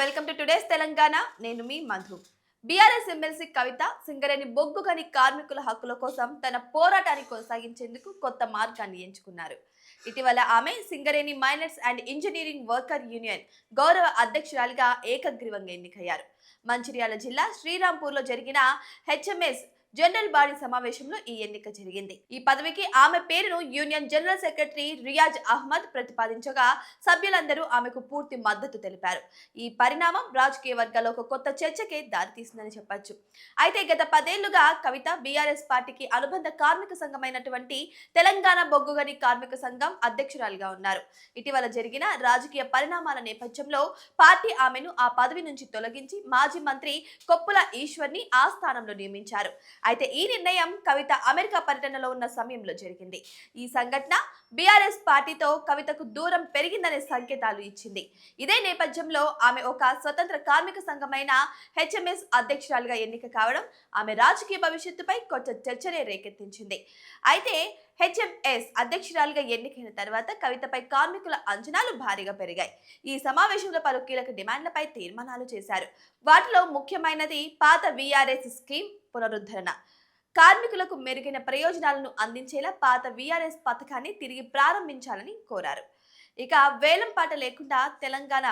Welcome to today's Telangana. నేను మీ Madhu. BRS MLC Kavitha Singareni బొగ్గు గని కార్మికుల హక్కుల కోసం తన పోరాటాన్ని కొనసాగించేందుకు కొత్త మార్గాన్ని ఎంచుకున్నారు. ఇటీవల ఆమె Singareni miners and engineering worker union గౌరవ అధ్యక్షురాలిగా ఏకగ్రీవంగా ఎన్నికయ్యారు. మంచిర్యాల జిల్లా శ్రీరాంపూర్లో జరిగిన హెచ్ఎంఎస్ జనరల్ బాడీ సమావేశంలో ఈ ఎన్నిక జరిగింది. ఈ పదవికి ఆమె పేరును union general secretary Riyaz Ahmed ప్రతిపాదించగా సభ్యులందరూ ఆమెకు పూర్తి మద్దతు తెలిపారు. ఈ పరిణామం రాజకీయ వర్గాల్లో ఒక కొత్త చర్చకే దారితీసిందని చెప్పొచ్చు. అయితే గత పదేళ్ళుగా కవిత బీఆర్ఎస్ పార్టీకి అనుబంధ కార్మిక సంఘమైనటువంటి తెలంగాణ బొగ్గుగని కార్మిక సంఘం అధ్యక్షురాలిగా ఉన్నారు. ఇటీవల జరిగిన రాజకీయ పరిణామాల నేపథ్యంలో పార్టీ ఆమెను ఆ పదవి నుంచి తొలగించి మాజీ మంత్రి కొప్పుల ఈశ్వర్ని ఆ స్థానంలో నియమించారు. అయితే ఈ నిర్ణయం కవిత అమెరికా పర్యటనలో ఉన్న సమయంలో జరిగింది. ఈ సంఘటన బీఆర్ఎస్ పార్టీతో కవితకు దూరం పెరిగిందనే సంకేతాలు ఇచ్చింది. ఇదే నేపథ్యంలో ఆమె ఒక స్వతంత్ర కార్మిక సంఘమైన హెచ్ఎంఎస్ అధ్యక్షురాలుగా ఎన్నిక కావడం ఆమె రాజకీయ భవిష్యత్తుపై కొత్త చర్చనే రేకెత్తించింది. అయితే హెచ్ఎంఎస్ అధ్యక్షురాలుగా ఎన్నికైన తర్వాత కవితపై కార్మికుల అంచనాలు భారీగా పెరిగాయి. ఈ సమావేశంలో పలు కీలక డిమాండ్లపై తీర్మానాలు చేశారు. వాటిలో ముఖ్యమైనది పాత విఆర్ఎస్ స్కీమ్ పునరుద్ధరణ. కార్మికులకు మెరుగైన ప్రయోజనాలను అందించేలా పాత విఆర్ఎస్ పథకాన్ని తిరిగి ప్రారంభించాలని కోరారు. ఇక వేలం పాట లేకుండా తెలంగాణ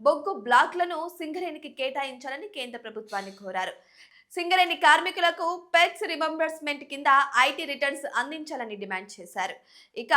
బొగ్గు బ్లాక్లను సింగరేణికి కేటాయించాలని కేంద్ర ప్రభుత్వాన్ని కోరారు. సింగరేణి కార్మికులకు పెట్స్ రిమెంబర్స్మెంట్ కింద ఐటీ రిటర్న్స్ అందించాలని డిమాండ్ చేశారు. ఇక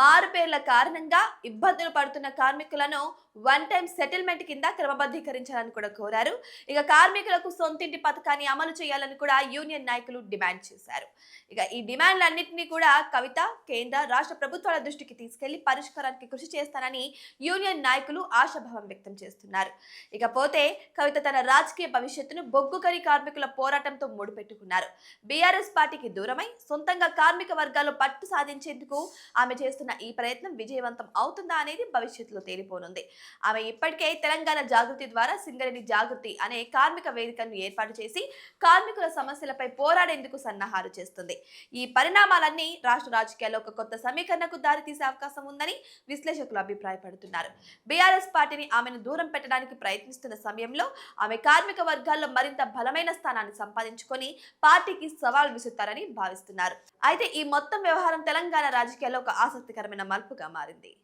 మారుపేర్ల కారణంగా ఇబ్బందులు పడుతున్న కార్మికులను వన్ టైం సెటిల్మెంట్ కింద క్రమబద్ధీకరించాలని కూడా కోరారు. ఇక కార్మికులకు సొంతింటి పథకాన్ని అమలు చేయాలని కూడా యూనియన్ నాయకులు డిమాండ్ చేశారు. ఇక ఈ డిమాండ్లన్నింటినీ కూడా కవిత కేంద్ర రాష్ట్ర ప్రభుత్వాల దృష్టికి తీసుకెళ్ళి పరిష్కారానికి కృషి చేస్తానని యూనియన్ నాయకులు ఆశాభావం వ్యక్తం చేస్తున్నారు. ఇకపోతే కవిత తన రాజకీయ భవిష్యత్తును బొగ్గుకరి కార్మికుల పోరాటంతో ముడిపెట్టుకున్నారు. బీఆర్ఎస్ పార్టీకి దూరమై సొంతంగా కార్మిక వర్గాలు పట్టు సాధించేందుకు ఆమె చేస్తున్న ఈ ప్రయత్నం విజయవంతం అవుతుందా అనేది భవిష్యత్తులో తేలిపోనుంది. ఆమె ఇప్పటికే తెలంగాణ జాగృతి ద్వారా సింగరేణి జాగృతి అనే కార్మిక వేదికను ఏర్పాటు చేసి కార్మికుల సమస్యలపై పోరాడేందుకు సన్నాహాలు చేస్తుంది. ఈ పరిణామాలన్నీ రాష్ట్ర రాజకీయాల్లో ఒక కొత్త సమీకరణకు దారితీసే అవకాశం ఉందని విశ్లేషకులు అభిప్రాయపడుతున్నారు. బీఆర్ఎస్ పార్టీని ఆమెను దూరం పెట్టడానికి ప్రయత్నిస్తున్న సమయంలో ఆమె కార్మిక వర్గాల్లో మరింత బలమైన స్థానాన్ని సంపాదించుకొని పార్టీకి సవాల్ విసురుతారని భావిస్తున్నారు. అయితే ఈ మొత్తం వ్యవహారం తెలంగాణ రాజకీయాల్లో ఒక ఆసక్తికరమైన మలుపుగా మారింది.